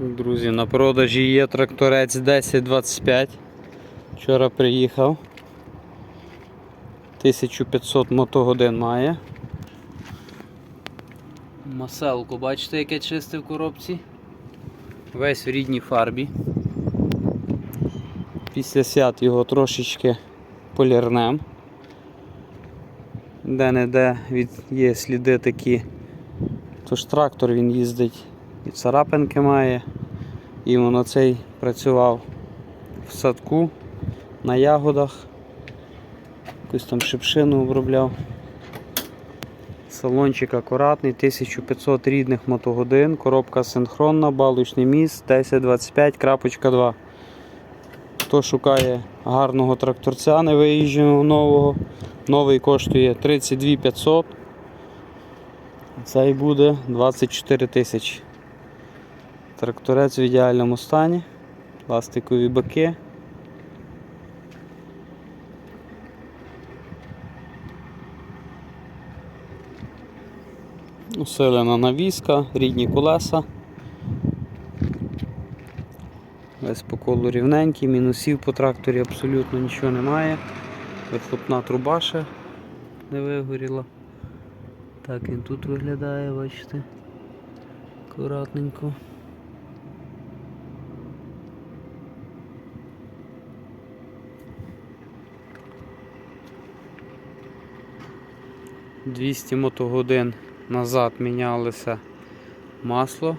Друзі, на продажі є тракторець 1025. Вчора приїхав. 1500 мотогодин має. Маселку, бачите, яке чисте в коробці? Весь в рідній фарбі. Після свят його трошечки полірнем. Де-не-де є сліди такі. Тож трактор він їздить і царапинки має. І воно цей працював в садку на ягодах. Якусь там шипшину обробляв. Салончик акуратний, 1500 рідних мотогодин, коробка синхронна, балочний міст 1025.2. Хто шукає гарного тракторця невиїждженого нового, новий коштує 32 500. Цей буде 24 тисячі. Тракторець в ідеальному стані, пластикові баки. Усилена навіска, рідні колеса. Весь по колу рівненький, мінусів по тракторі абсолютно нічого немає. Вихлопна труба ще не вигоріла. Так він тут виглядає, бачите. Акуратненько. Двісті мотогодин назад мінялося масло